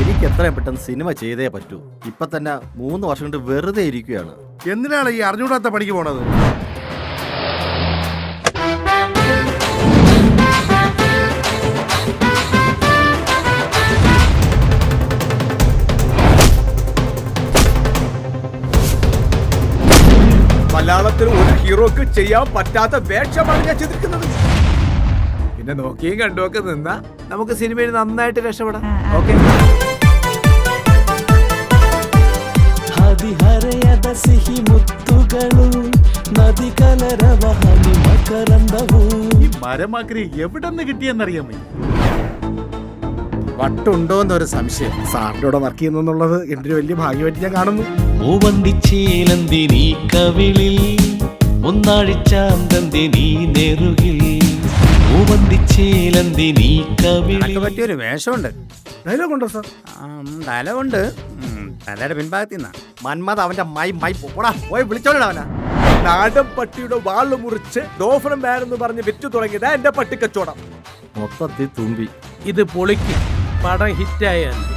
എനിക്ക് എത്രയും പെട്ടെന്ന് സിനിമ ചെയ്തേ പറ്റൂ. ഇപ്പൊ തന്നെ മൂന്ന് വർഷം കൊണ്ട് വെറുതെ ഇരിക്കുകയാണ്. എന്തിനാണ് ഈ അറിഞ്ഞൂടാത്ത പണിക്ക് പോണത്? മലയാളത്തിൽ ഒരു ഹീറോക്ക് ചെയ്യാൻ പറ്റാത്ത വേഷമാണ് ഞാൻ ചെയ്തിരിക്കുന്നത്. പിന്നെ നോക്കിയും കണ്ടുമൊക്കെ നിന്നാ നമുക്ക് സിനിമയിൽ നന്നായിട്ട് രക്ഷപ്പെടാം ഓക്കെ ಹದಿಹರೆಯದ ಸಿಹಿ ಮುತ್ತುಗಳು ನದಿ ಕಲರವ ಹನಿ ಮಕರಂದವು ഈ മരമാക്രി എവിടെ നിന്ന് കിട്ടിയെന്നറിയാൻ വയ്യ വട്ടുണ്ടോ എന്നൊരു സംശയം സാറിന്റെ കൂടെ വർക്ക് ചെയ്യുന്നുള്ളത് എന്റെ ഒരു വലിയ ഭാഗ്യമായിട്ട് ഞാൻ കാണുന്നു മൂവന്തിച്ചേലന്തി നീ കവിളിൽ ഒന്നാഴിച്ചാന്തന്തി നീ നെറുകിൽ മൂവന്തിച്ചേലന്തി നീ കവിളിൽ പറ്റിയൊരു വേഷമുണ്ട്. ഡയലോഗ് ഉണ്ടോ സാർ? ഉണ്ട് തലയുടെ പിൻഭാഗത്തിൽ നിന്നാ. മന്മത് അവന്റെ മൈ മൈ പോടാ പോയി വിളിച്ചോളാ അവനാ. നാടൻ പട്ടിയുടെ വാൾ മുറിച്ച് ഡോഫറും വേണമെന്ന് പറഞ്ഞ് വിറ്റു തുടങ്ങിയതാ എന്റെ പട്ടിക്കച്ചോടം മൊത്തത്തിൽ തുമ്പി. ഇത് പൊളിക്കും. പടം ഹിറ്റായാൽ